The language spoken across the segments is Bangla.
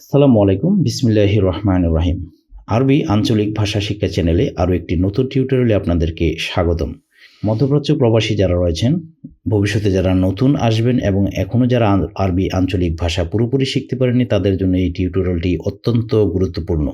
আসসালামু আলাইকুম। বিসমিল্লাহ রহমান রাহিম। আরবি আঞ্চলিক ভাষা শিক্ষা চ্যানেলে আরও একটি নতুন টিউটোরিয়ালে আপনাদেরকে স্বাগতম। মধ্যপ্রাচ্য প্রবাসী যারা রয়েছেন, ভবিষ্যতে যারা নতুন আসবেন এবং এখনও যারা আরবি আঞ্চলিক ভাষা পুরোপুরি শিখতে পারেনি তাদের জন্য এই টিউটোরিয়ালটি অত্যন্ত গুরুত্বপূর্ণ।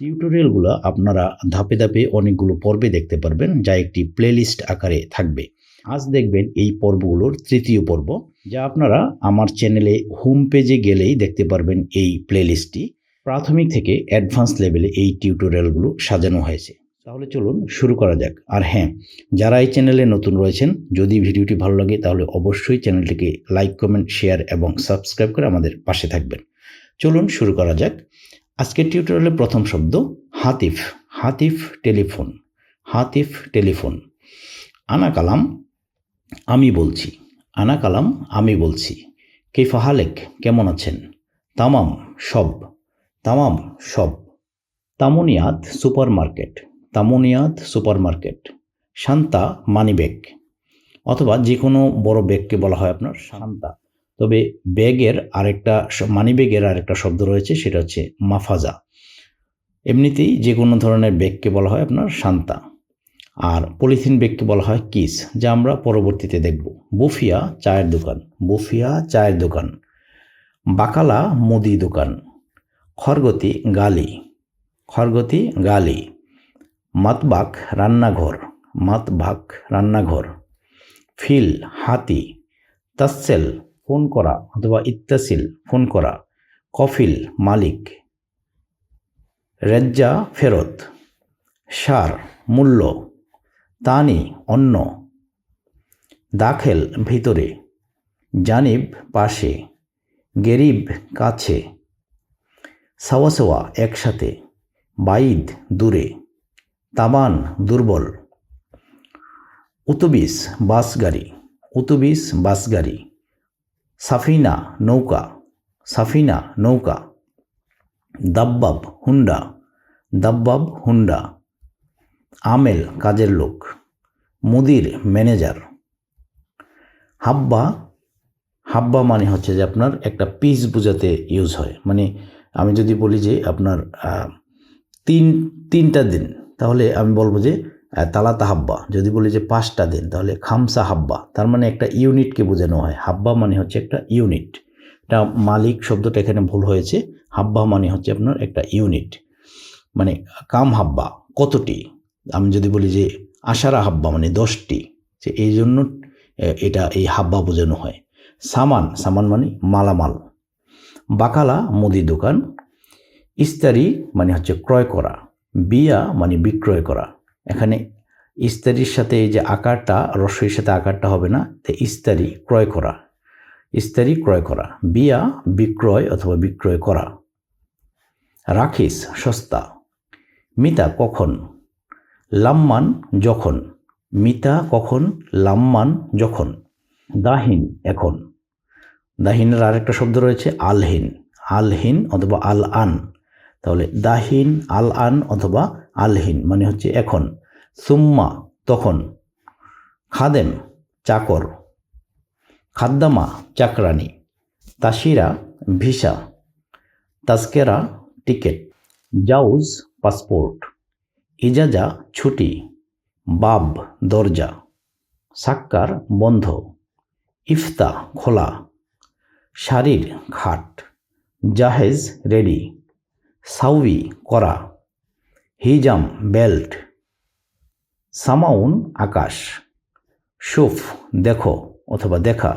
টিউটোরিয়ালগুলো আপনারা ধাপে ধাপে অনেকগুলো পর্বে দেখতে পারবেন, যা একটি প্লেলিস্ট আকারে থাকবে। আজ দেখবেন এই পর্বগুলোর তৃতীয় পর্ব, যা আপনারা আমার চ্যানেলে হোম পেজে গেলেই দেখতে পারবেন এই প্লেলিস্টটি। প্রাথমিক থেকে অ্যাডভান্স লেভেলে এই টিউটোরিয়ালগুলো সাজানো হয়েছে। তাহলে চলুন শুরু করা যাক। আর হ্যাঁ যারা এই চ্যানেলে নতুন রয়েছেন, যদি ভিডিওটি ভালো লাগে, তাহলে অবশ্যই চ্যানেলটিকে লাইক, কমেন্ট, শেয়ার এবং সাবস্ক্রাইব করে আমাদের পাশে থাকবেন। চলুন শুরু করা যাক। আজকের টিউটোরিয়ালের প্রথম শব্দ, হাতিফ। হাতিফ টেলিফোন। হাতিফ টেলিফোন। আনা কালাম আমি বলছি। আনা কালাম, আমি বলছি। কেফা হালেক, কেমন আছেন? তামাম, সব। তামাম, সব। তামনিয়াত সুপার মার্কেট তামনিয়াত সুপার মার্কেট শান্তা মানি ব্যাগ। অথবা যে কোনো বড় ব্যাগকে বলা হয় আপনার, শান্তা। তবে ব্যাগের আরেকটা মানি ব্যাগের আরেকটা শব্দ রয়েছে, সেটা হচ্ছে মাফাজা। এমনিতেই যে কোনো ধরনের ব্যাগকে বলা হয় আপনার, শান্তা। আর পলিথিন ব্যাগকে বলা হয় কিস, যা আমরা পরবর্তীতে দেখব। বুফিয়া চায়ের দোকান। বুফিয়া চায়ের দোকান। বাকালা মুদি দোকান। খরগতি গালি। খরগতি গালি। মাতবাক রান্নাঘর। মাতবাক রান্নাঘর। ফিল, হাতি। তাসেল ফোন করা অথবা ইত্তাসিল, ফোন করা। কফিল, মালিক। রেজ্জা, ফেরত। সার, মূল্য। তানি অন্য। দাখেল ভিতরে। জানিব পাশে। গেরিব কাছে। সাওয়াসোয়া একসাথে। বাইদ দূরে। তাবান দুর্বল। উতুবিস বাস গাড়ি উতুবিস বাস গাড়ি সাফিনা নৌকা। সাফিনা নৌকা। দাব্বাব হুন্ডা। দাব্বাব হুন্ডা। আমেল, কাজের লোক। মুদির, ম্যানেজার। হাব্বা হাব্বা মানে হচ্ছে যে আপনার একটা পিস বোঝাতে ইউজ হয়। মানে আমি যদি বলি যে আপনার তিন, তিনটা দিন, তাহলে আমি বলব যে তালাতা হাব্বা। যদি বলি যে পাঁচটা দিন, তাহলে খামসা হাব্বা। তার মানে একটা ইউনিটকে বোঝানো হয়। হাব্বা মানে হচ্ছে একটা ইউনিট। এটা মালিক শব্দটা এখানে ভুল হয়েছে। হাব্বা মানে হচ্ছে আপনার একটা ইউনিট। মানে কাম হাব্বা, কতটি? আমি যদি বলি যে আশারা হাব্বা মানে দশটি, যে এই জন্য এটা এই হাব্বা বোঝানো হয়। সামান সামান মানে মালামাল। বাকালা, মুদি দোকান। ইস্তারি মানে হচ্ছে ক্রয় করা। বিয়া মানে বিক্রয় করা। এখানে ইস্তারির সাথে এই যে আকারটা রস্যের সাথে আকারটা হবে না, তো ইস্তারি, ক্রয় করা। ইস্তারি, ক্রয় করা। বিয়া, বিক্রয় অথবা বিক্রয় করা। রাখিস, সস্তা। মিতা, কখন? লাম্মান যখন, মিতা কখন, লাম্মান যখন, দাহিন এখন। দাহিনের আরেকটা শব্দ রয়েছে আলহিন। আলহিন অথবা আল আন তাহলে দাহিন আল আন অথবা আলহিন মানে হচ্ছে এখন। সুম্মা তখন। খাদেম, চাকর। খাদ্দামা চাকরানি তাসিরা, ভিসা। তাস্কেরা, টিকেট। জাউজ, পাসপোর্ট। ইজাজা, ছুটি, বাব, দরজা, সাক্কার, বন্ধ, ইফতা, খোলা শারীর খাট, জাহেজ, রেডি সাউই করা, হিজাম, বেল্ট, সামাউন, আকাশ, সুফ, দেখো অথবা দেখা,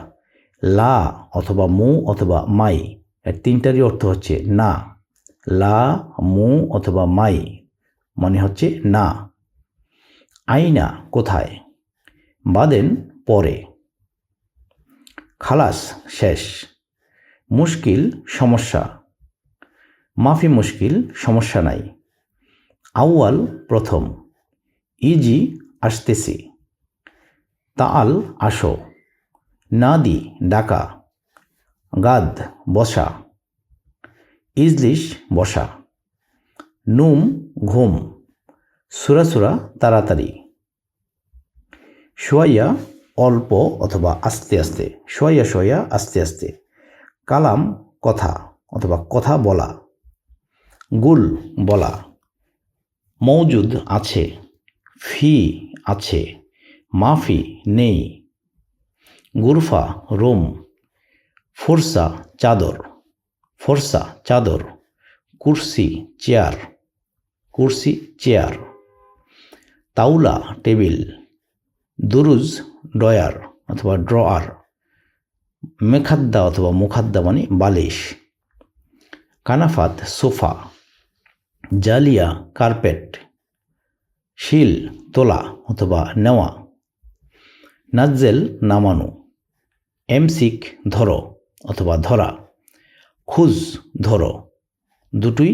লা অথবা মু অথবা মাই, এর তিনটারই অর্থ হচ্ছে না, লা, মু অথবা মাই মানে হচ্ছে না। আইনা কোথায়? বাদেন পরে। খালাস শেষ। মুশকিল সমস্যা। মাফি মুশকিল সমস্যা নাই। আউয়াল প্রথম। ইজি আসতেছি। তাল আসো। নাদি ডাকা। গাদ বসা। ইজলিশ বসা। নুম, ঘুম। সুরাসুরা তাড়াতাড়ি। সোয়াইয়া অল্প অথবা আস্তে আস্তে সোয়াইয়া সোয়া আস্তে আস্তে। কালাম, কথা অথবা কথা বলা। গুল, বলা। মৌজুদ আছে, ফি আছে, মাফি নেই। গুরফা, রুম। ফোরসা, চাদর। ফোরসা, চাদর। কুরসি, চেয়ার। কুরসি, চেয়ার, তাওলা, টেবিল, দুরুজ ডয়ার অথবা ড্রয়ার, মেখাদ্দা অথবা মুখাদ্দা মানে বালিশ, কানাফাত, সোফা, জালিয়া, কার্পেট, শিল, তোলা অথবা নেওয়া, নাজ্জেল, নামানো, এমসিক, ধরো অথবা ধরা, খুজ, ধরো। দুটোই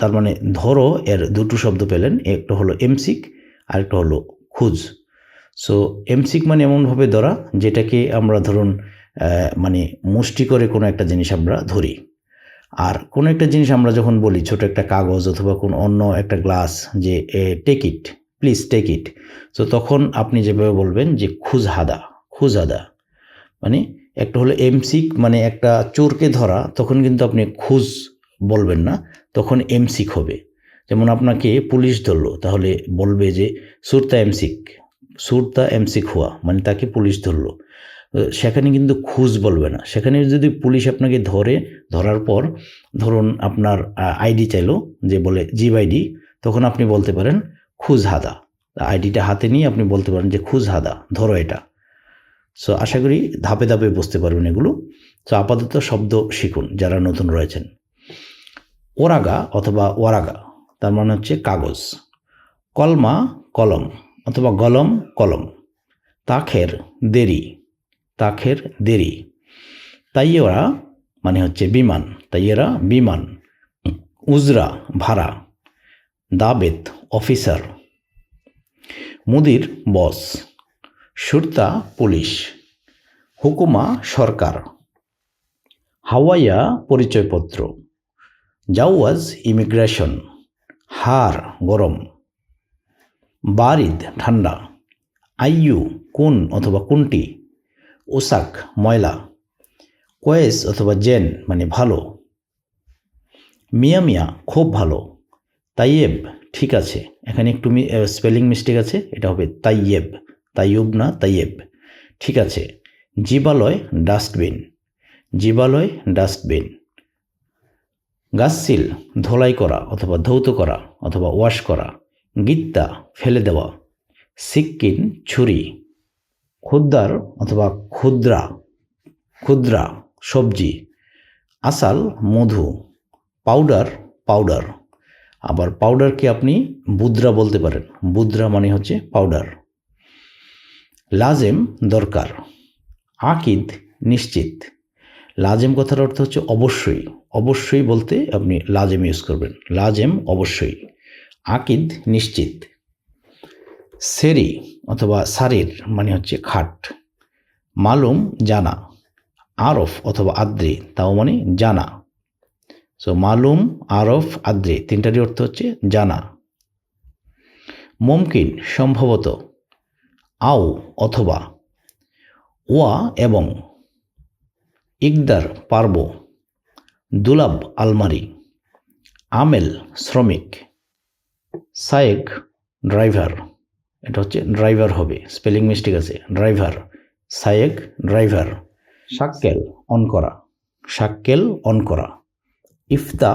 তার মানে ধরো এর দুটো শব্দ পেলেন, একটা হলো এমসিক আরেকটা হলো খুজ। সো এমসিক মানে এমনভাবে ধরা, যেটাকে আমরা ধরুন মানে মুষ্টি করে কোনো একটা জিনিস আমরা ধরি। আর কোনো একটা জিনিস আমরা যখন বলি, ছোট একটা কাগজ অথবা কোন অন্য একটা গ্লাস যে take it please take it তো তখন আপনি যেভাবে বলবেন যে খুজ হাদা খুজ হাদা মানে একটা হলো এমসিক মানে একটা চোরকে ধরা, তখন কিন্তু আপনি খুজ বলবেন না, তখন এমসিক হবে। যেমন আপনাকে পুলিশ ধরলো, তাহলে বলবে যে, সুরতা এমসিক সুরতা এমসিক হওয়া। মানে তাকে পুলিশ ধরলো। সেখানে কিন্তু খুঁজ বলবে না। সেখানে যদি পুলিশ আপনাকে ধরে, ধরার পর ধরুন আপনার আইডি চাইলো, যে বলে জিব আইডি, তখন আপনি বলতে পারেন খুঁজ হাদা। আইডিটা হাতে নিয়ে আপনি বলতে পারেন যে খুঁজ হাদা, ধরো এটা। সো আশা করি ধাপে ধাপে বুঝতে পারবেন এগুলো। তো আপাতত শব্দ শিখুন, যারা নতুন রয়েছেন। ওরাগা অথবা ওয়ারাগা, তার মানে হচ্ছে কাগজ। কলমা, কলম অথবা গলম, কলম। তাখের, দেরি। তাখের, দেরি। তাইয়েরা মানে হচ্ছে বিমান। তাইয়েরা বিমান। উজরা, ভাড়া। দাবেত, অফিসার। মুদির, বস। সুরতা, পুলিশ। হুকুমা, সরকার। হাওয়াইয়া, পরিচয়পত্র। জাওয়াজ ইমিগ্রেশন, হার গরম, বারিদ ঠান্ডা, আইয়ু কোন অথবা কোনটি, ওসাক ময়লা, কোয়েস অথবা জেন মানে ভালো মিয়া মিয়া খুব ভালো, তাইয়েব ঠিক আছে, এখানে একটু স্পেলিং মিস্টেক আছে, এটা হবে তাইয়েব, তাইয়ুব না তাইয়েব, ঠিক আছে, জীবালয় ডাস্টবিন জীবালয় ডাস্টবিন। গাছসিল ধোলাই করা অথবা ধৌত করা অথবা ওয়াশ করা, গিত্তা ফেলে দেওয়া, সিক্কিন, ছুরি ক্ষুদ্দার অথবা ক্ষুদ্রা ক্ষুদ্রা সবজি, আসাল, মধু, পাউডার পাউডার। আবার পাউডারকে আপনি? বুদ্রা বলতে পারেন। বুদ্রা মানে হচ্ছে পাউডার। লাজেম দরকার। আকিদ নিশ্চিত। লাজেম কথার অর্থ হচ্ছে অবশ্যই। অবশ্যই বলতে আপনি লাজেম ইউজ করবেন। লাজেম অবশ্যই। আকিদ নিশ্চিত। সেরি অথবা সারির মানে হচ্ছে খাট। মালুম জানা। আরফ অথবা আদ্রি, তাও মানে জানা। সো মালুম, আরফ, আদ্রি তিনটারই অর্থ হচ্ছে জানা। মুমকিন সম্ভবত। আও অথবা। ওয়া এবং। ইকদার, পারব। দুলাব আলমারি। আমেল শ্রমিক। সায়েক ড্রাইভার। এটা হচ্ছে ড্রাইভার হবে, স্পেলিং মিস্টেক আছে। ড্রাইভার, সায়েক ড্রাইভার। শাক্কেল অন করা। শাক্কেল অন করা। ইফতা,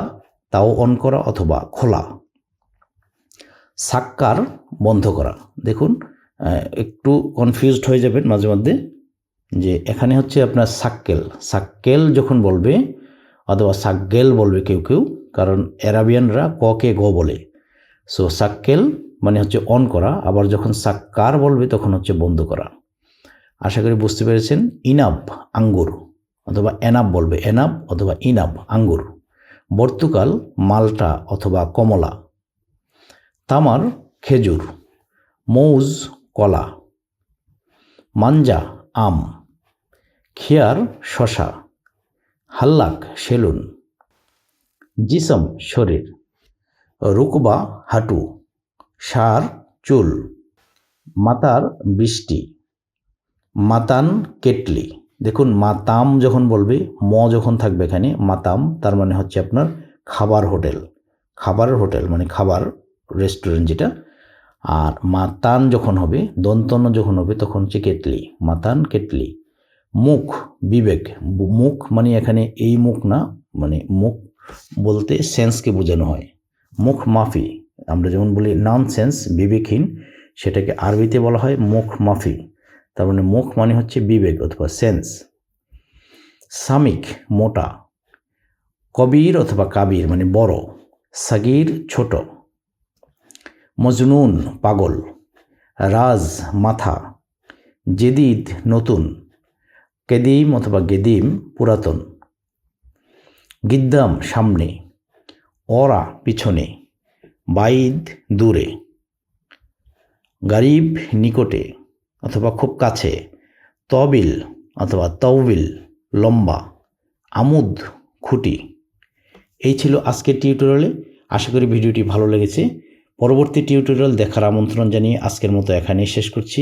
তাও অন করা অথবা খোলা। সাক্কার বন্ধ করা। দেখুন একটু কনফিউজড হয়ে যাবেন মাঝে মধ্যে যে এখানে হচ্ছে আপনার সাক্কেল। সাক্কেল যখন বলবে অথবা সাক্কেল বলবে কেউ কেউ, কারণ অ্যারাবিয়ানরা ককে গ বলে। সো সাক্কেল মানে হচ্ছে অন করা, আবার যখন সাক্কার বলবে তখন হচ্ছে বন্ধ করা। আশা করি বুঝতে পেরেছেন? ইনাব, আঙ্গুর, অথবা এনাব বলবে। এনাব অথবা ইনাব, আঙ্গুর। বর্তুকাল, মালটা অথবা কমলা। তামার, খেজুর। মৌজ, কলা। মাঞ্জা, আম। খেয়ার, শশা। হাল্লাক সেলুন। জিসম শরীর। রুকবা হাঁটু। সার চুল। মাতার বৃষ্টি। মাতান কেটলি। দেখুন, মাতাম যখন বলবে, ম যখন থাকবে এখানে, মাতাম, তার মানে হচ্ছে আপনার খাবার হোটেল। খাবারের হোটেল মানে খাবার রেস্টুরেন্ট যেটা। আর মাতান যখন হবে, দন্তন্য যখন হবে, তখন হচ্ছে কেটলি। মাতান কেটলি। মুখ, বিবেক। মুখ মানে এখানে এই মুখ না মানে মুখ বলতে সেন্সকে বোঝানো হয়। মুখ মাফি, আমরা যেমন বলি নন সেন্স বিবেকহীন, সেটাকে আরবিতে বলা হয় মুখ মাফি। তার মানে মুখ মানে হচ্ছে বিবেক অথবা সেন্স সামিক, মোটা, কবির অথবা কাবির মানে বড়, সাগির, ছোট। মজনুন, পাগল, রাজ, মাথা, জেদিদ, নতুন। কেদিম অথবা গেদিম পুরাতন। গিদ্দাম সামনে অরা পিছনে, বাইদ দূরে। গারিব নিকটে অথবা খুব কাছে, তবিল অথবা তৌবিল লম্বা, আমুদ খুঁটি। এই ছিল আজকের টিউটোরিয়ালে। আশা করি ভিডিওটি ভালো লেগেছে। পরবর্তী টিউটোরিয়াল দেখার আমন্ত্রণ জানিয়ে আজকের মতো এখানেই শেষ করছি।